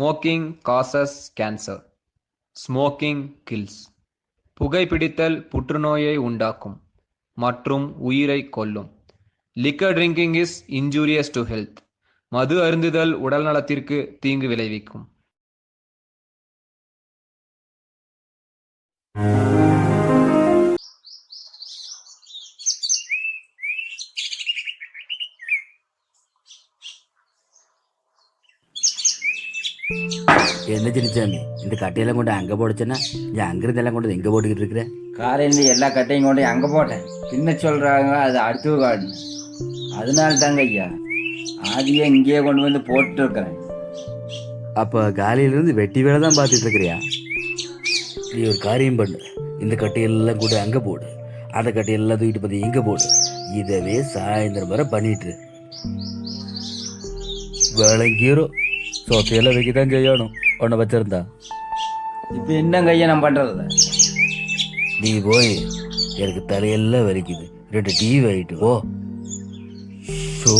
Smoking causes cancer smoking kills புகைப்பிடித்தல் புற்றுநோயை உண்டாக்கும் மற்றும் உயிரை கொல்லும். Liquor drinking is injurious to health மது அருந்துதல் உடல் நலத்திற்கு தீங்கு விளைவிக்கும். என்ன சின்னசாமி இந்த கட்டையெல்லாம் கொண்டு அங்கே போடச்சுன்னா நீ அங்கிருந்தெல்லாம் கொண்டு எங்கே போட்டுக்கிட்டு இருக்கிற? காலையில எல்லா கட்டையும் கொண்டு அங்கே போட்டேன். பின்ன சொல்கிறாங்க அது அடுத்து காடு. அதனால தாங்க ஐயா ஆதியே இங்கேயே கொண்டு வந்து போட்டு இருக்கிறேன் அப்போ காலையிலேருந்து வெட்டி வேலை தான் பார்த்துட்டு இருக்கிறியா? நீ ஒரு காரியம் பண்ணு. இந்த கட்டையெல்லாம் கூட அங்கே போடு. அந்த கட்டையெல்லாம் தூக்கிட்டு வந்து இங்கே போடு. இதவே சாயந்தரம் வரை பண்ணிட்டு விளங்கிரும் சொத்தையெல்லாம் வைக்க தான் செய்யணும். உன்னை வச்சிருந்தா. இப்போ என்னங்க ஐயா நான் பண்ணுறது நீ போய் எனக்கு தலையெல்லாம் வலிக்குது. ரெண்டு டீ ஆயிட்டு ஓ ஷோ.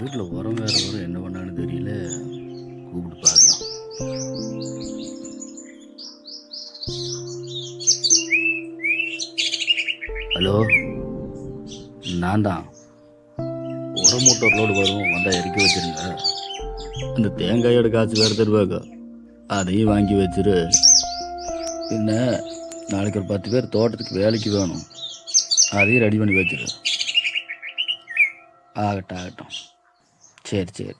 வீட்டில் உரம் வேற வரும். என்ன பண்ணான்னு தெரியல. கூப்பிட்டு ஹலோ? நான் தான் ஒரு மூட்டை லோடு வரும் வந்தால் இறக்கி வச்சிருங்க. இந்த தேங்காயோட காசு வேறு தருவாங்க. அதையும் வாங்கி வச்சிரு. என்ன நாளைக்கு ஒரு பத்து பேர் தோட்டத்துக்கு வேலைக்கு வேணும். அதையும் ரெடி பண்ணி வச்சிரு. ஆகட்டும் ஆகட்டும். சரி சரி.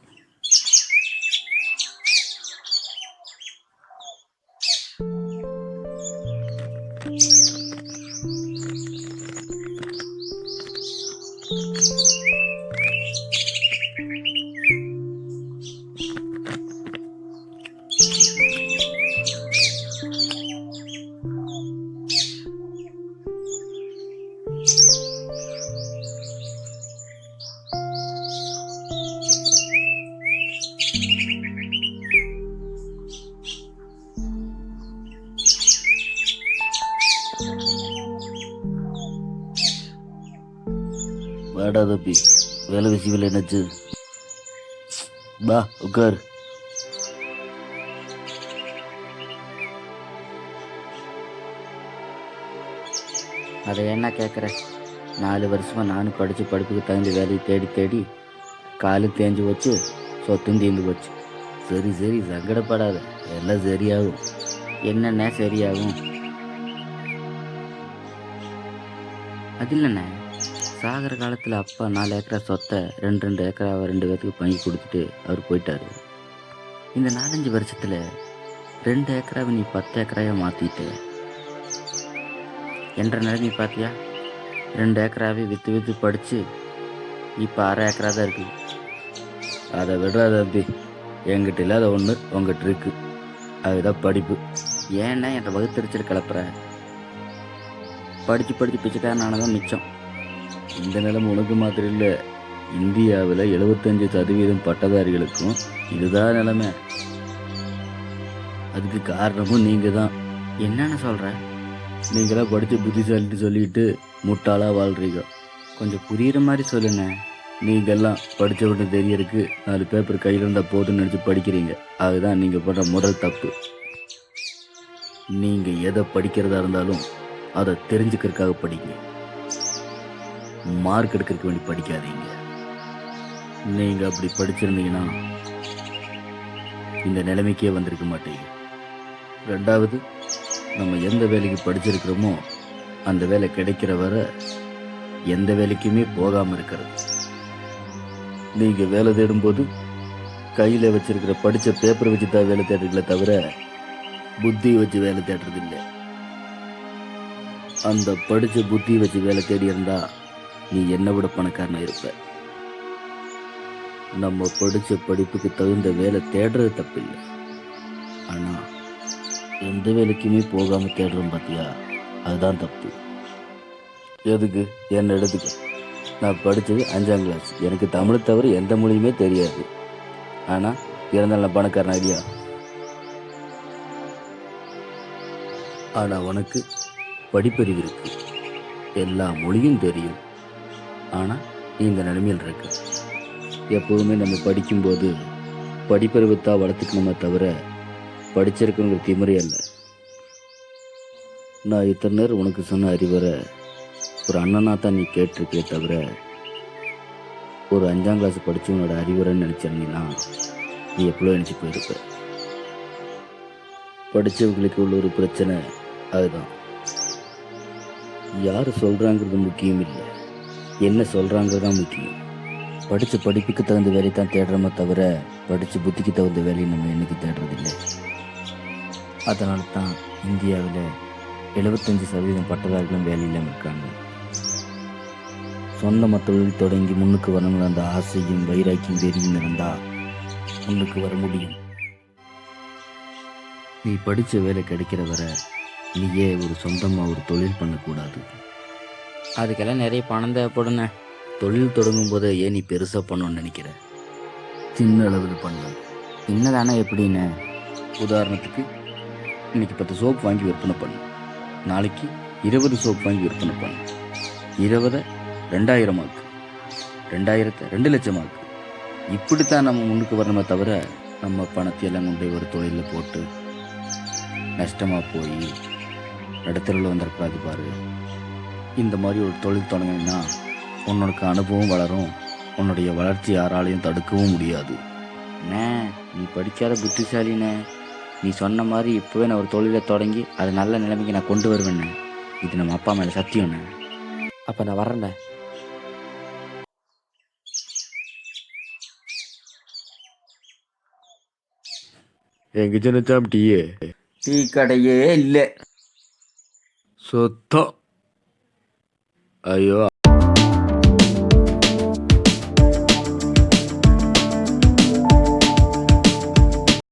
Música வாடா தப்பி வேலை விஷயங்கள் என்னாச்சு? பா உட்கார். அதை என்ன கேட்குற நாலு வருஷமாக நானும் படித்து படிப்புக்கு தகுந்த வேலையை தேடி தேடி காலு தேஞ்சு வச்சு சொத்தும் தீர்ந்து போச்சு. சரி சரி சங்கடப்படாத. எல்லாம் சரியாகும். என்னென்ன சரியாகும்? அது இல்லைண்ணே. சாகிற காலத்தில் அப்பா நாலு ஏக்கரா சொத்தை ரெண்டு ரெண்டு ஏக்கராவை ரெண்டு பேர்த்துக்கு பங்கி கொடுத்துட்டு அவர் போயிட்டாரு. இந்த நாலஞ்சு வருஷத்தில் ரெண்டு ஏக்கராவை நீ பத்து ஏக்கராவை மாற்றிட்டு என்ற நிலைமை பார்த்தியா ரெண்டு ஏக்கராவே விற்று விற்று படித்து இப்போ அரை ஏக்கரா தான் இருக்குது அதை விடுறாத தம்பி என்கிட்ட இல்லாத ஒன்று உங்ககிட்ட இருக்கு. அதுதான் படிப்பு. ஏன்னா என்னை வகுத்தறிச்சல் கிளப்புற. படித்து படித்து பிச்சைக்காரனானதான் மிச்சம். இந்த நிலைமை உனக்கு மாத்திரம் இல்லை இந்தியாவில் எழுபத்தஞ்சு சதவீதம் பட்டதாரிகளுக்கும் இதுதான் நிலைமை. அதுக்கு காரணமும் நீங்கள் தான் என்னென்ன சொல்கிற நீங்களாம் படித்து புத்திசாலிட்டு சொல்லிட்டு முட்டாளாக வாழ்கிறீங்க கொஞ்சம் புரியுற மாதிரி சொல்லுண்ணே. நீங்கள்லாம் படித்த விட்டு தெரியறதுக்கு நாலு பேப்பர் கையில் இருந்தால் போதும்னு நினச்சி படிக்கிறீங்க. அதுதான் நீங்கள் பண்ணுற முதல் தப்பு. நீங்கள் எதை படிக்கிறதா இருந்தாலும் அதை தெரிஞ்சுக்கிறதுக்காக படிங்க. மார்க் எடுக்கிறதுக்கு வேண்டி படிக்காதீங்க. நீங்கள் அப்படி படிச்சிருந்தீங்கன்னா இந்த நிலைமைக்கே வந்திருக்க மாட்டீங்க. ரெண்டாவது நம்ம எந்த வேலைக்கு படிச்சிருக்கிறோமோ அந்த வேலை கிடைக்கிற வரை எந்த வேலைக்குமே போகாமல் இருக்கிறது. நீங்கள் வேலை தேடும்போது கையில் வச்சிருக்கிற படித்த பேப்பரை வச்சு தான் வேலை தேடுறீங்களே தவிர புத்தி வச்சு வேலை தேடுறது இல்லை அந்த படித்த புத்தி வச்சு வேலை தேடி இருந்தால் நீ என்னை விட பணக்காரனா இருப்ப? நம்ம படித்த படிப்புக்கு தகுந்த வேலை தேடுறது தப்பில்லை. ஆனால் எந்த வேலைக்குமே போகாமல் தேடுறோம் பார்த்தியா அதுதான் தப்பு. எதுக்கு? என்ன எடுத்துக்க? நான் படித்தது அஞ்சாம் கிளாஸ் எனக்கு தமிழ் தவிர எந்த மொழியுமே தெரியாது. ஆனால் இருந்தாலும் நான் பணக்காரன் ஐடியா ஆனால் உனக்கு படிப்பறிவு இருக்கு. எல்லா மொழியும் தெரியும். ஆனால் நீ இந்த நிலைமையில் இருக்க. எப்போதுமே நம்ம படிக்கும்போது படிப்பறிவுத்தான் வளர்த்துக்கணுமே தவிர படிச்சிருக்கணுங்கிற திமுறை அல்ல நான் இத்தனை நேரம் உனக்கு சொன்ன அறிவுரை ஒரு அண்ணனா தான் நீ கேட்டிருக்கே தவிர ஒரு அஞ்சாம் கிளாஸ் படிச்சவனோட அறிவுரைன்னு நினச்சிருந்தீங்கன்னா நீ எப்பளோ நினச்சி போயிருப்ப? படித்தவங்களுக்கு உள்ள ஒரு பிரச்சனை அதுதான். யார் சொல்கிறாங்கிறது முக்கியம் இல்லை. என்ன சொல்கிறாங்கிறது தான் முக்கியம். படித்த படிப்புக்கு தகுந்த வேலையை தான் தேடுறோமே தவிர படித்த புத்திக்கு தகுந்த வேலையை நம்ம என்றைக்கு தேடுறதில்லை. அதனால தான் இந்தியாவில் எழுபத்தஞ்சு சதவீதம் பட்டதாரிகளும் வேலை இல்லாமல் இருக்காங்க. சொந்த தொழில் தொடங்கி முன்னுக்கு வரணுங்கிற அந்த ஆசையும் வைராக்கியம் வெறியும் இருந்தால் முன்னுக்கு வர முடியும். நீ படித்த வேலை கிடைக்கிற வரை நீயே ஒரு சொந்தமாக ஒரு தொழில் பண்ணக்கூடாது. அதுக்கெல்லாம் நிறைய பணம் தேவைப்படுண்ணே தொழில் தொடங்கும் போதே ஏன் நீ பெருசாக பண்ணணும்னு நினைக்கிற? சின்ன அளவில் பண்ண என்னதானே எப்படின்னு? உதாரணத்துக்கு இன்னைக்கு பத்து சோப் வாங்கி விற்பனை பண்ணு. நாளைக்கு இருபது சோப் வாங்கி விற்பனை பண்ணு. இருபதை ரெண்டாயிரமாக்கு ரெண்டாயிரத்தை ரெண்டு லட்சமாக்கு இப்படித்தான் நம்ம முன்னுக்கு வரணுமே தவிர நம்ம பணத்தை எல்லாம் கொண்டு போய் ஒரு தொழிலில் போட்டு நஷ்டமாக போய் நடுத்தரில் வந்துடக்கூடாது பாரு. இந்த மாதிரி ஒரு தொழில் தொடங்கினா உன்னோட அனுபவம் வளரும். உன்னுடைய வளர்ச்சி யாராலையும் தடுக்கவும் முடியாது. அண்ணே நீ படிக்காத புத்திசாலிண்ணே. நீ சொன்ன மாதிரி இப்போவே நான் ஒரு தொழிலை தொடங்கி அது நல்ல நிலைமைக்கு நான் கொண்டு வருவேண்ணே. இது நம்ம அப்பா மேலே சத்தியம்ண்ணே. அப்போ நான் வரேண்ணே எங்க சின்னச்சாம் டீயே? டீ கடையே இல்லை. சுத்தம். 哎呦！